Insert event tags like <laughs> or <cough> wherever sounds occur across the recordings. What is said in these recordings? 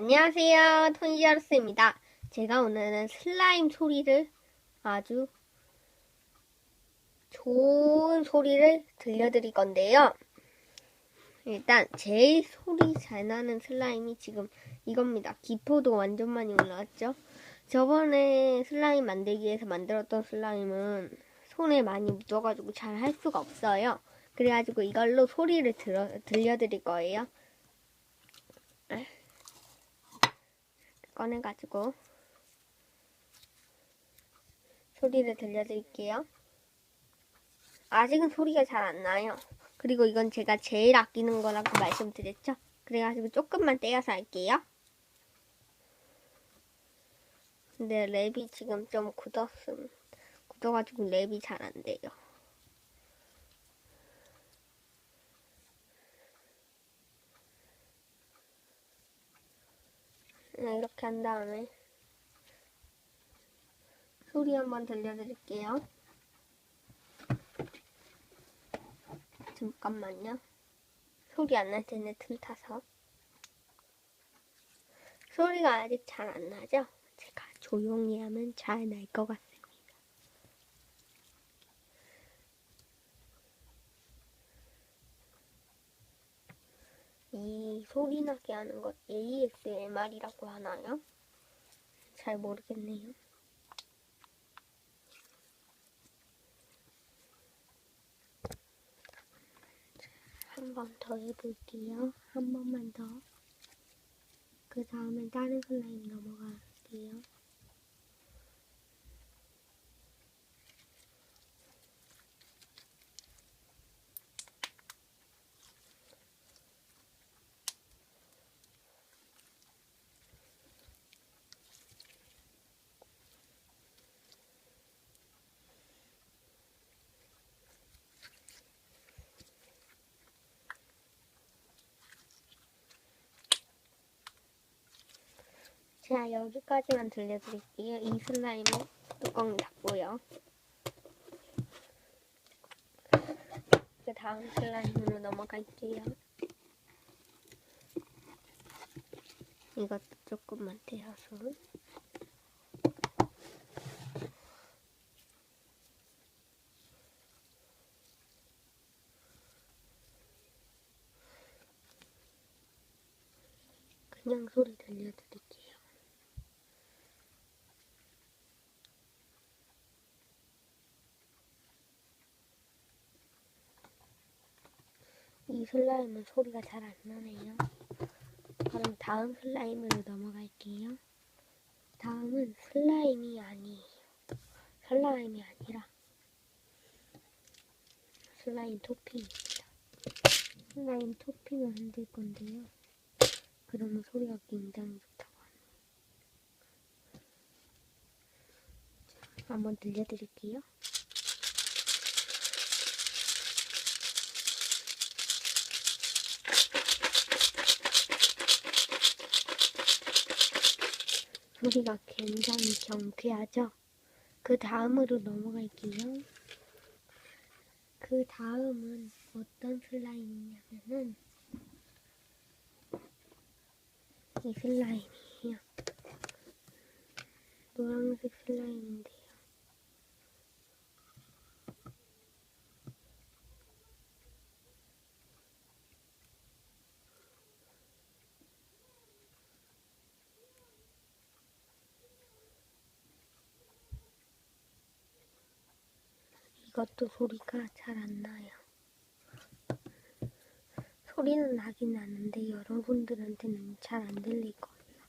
안녕하세요. 토니자루스입니다. 제가 오늘은 슬라임 소리를 아주 좋은 소리를 들려드릴 건데요. 일단 제일 소리 잘 나는 슬라임이 지금 이겁니다. 기포도 완전 많이 올라왔죠? 저번에 슬라임 만들기에서 만들었던 슬라임은 손에 많이 묻어가지고 잘 할 수가 없어요. 그래가지고 이걸로 소리를 들어, 들려드릴 거예요. 꺼내가지고 소리를 들려드릴게요. 아직은 소리가 잘 안 나요. 그리고 이건 제가 제일 아끼는 거라고 <laughs> 말씀드렸죠? 그래가지고 조금만 떼어서 할게요. 근데 랩이 지금 좀 굳었음. 굳어가지고 랩이 잘 안 돼요. 네, 이렇게 한 다음에 소리 한번 들려드릴게요. 잠깐만요. 소리 안날 때는 틈 타서. 소리가 아직 잘 안 나죠? 제가 조용히 하면 잘 날 것 같습니다. 이 소리 나게 하는 것 ASMR이라고 하나요? 잘 모르겠네요. 한 번 더 해볼게요. 한 번만 더. 그 다음에 다른 슬라임 넘어갈게요. 자, 여기까지만 들려드릴게요. 이 슬라임은 뚜껑 닫고요. 그 다음 슬라임으로 넘어갈게요. 이것도 조금만 떼어서. 그냥 소리 들려드릴게요. 이 슬라임은 소리가 잘 안 나네요. 그럼 다음 슬라임으로 넘어갈게요. 다음은 슬라임이 아니에요. 슬라임이 아니라 슬라임 토핑입니다. 슬라임 토핑을 만들 건데요. 그러면 소리가 굉장히 좋다고. 자, 한번 들려드릴게요. 소리가 굉장히 경쾌하죠? 그 다음으로 넘어갈게요. 그 다음은 어떤 슬라임이냐면은 이 슬라임이에요. 노란색 슬라임인데요. 이것도 소리가 잘 안 나요. 소리는 나긴 나는데 여러분들한테는 잘 안 들릴 거예요.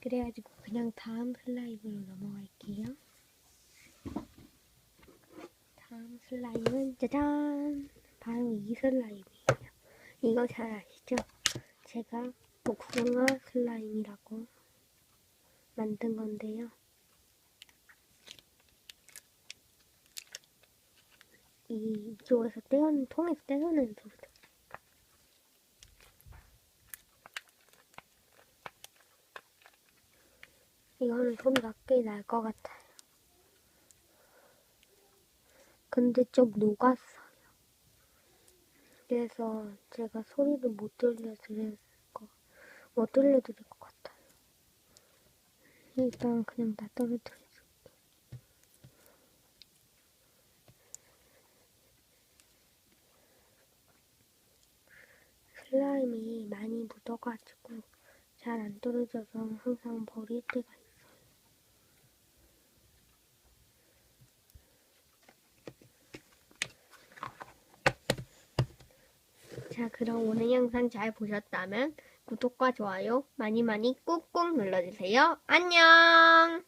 그래가지고 그냥 다음 슬라임으로 넘어갈게요. 다음 슬라임은 짜잔! 바로 이 슬라임이에요. 이거 잘 아시죠? 제가 복숭아 슬라임이라고 만든 건데요. 이 이쪽에서 떼어낸 통에서 떼어낸 소리죠. 이거는 소리가 꽤 날 것 같아요. 근데 좀 녹았어요. 그래서 제가 소리를 못 들려드릴 거못 돌려드릴 것 같아요. 일단 그냥 다 떨어뜨려 슬라임이 많이 묻어가지고 잘 안 떨어져서 항상 버릴 때가 있어요. 자, 그럼 오늘 영상 잘 보셨다면 구독과 좋아요 많이 많이 꾹꾹 눌러주세요. 안녕!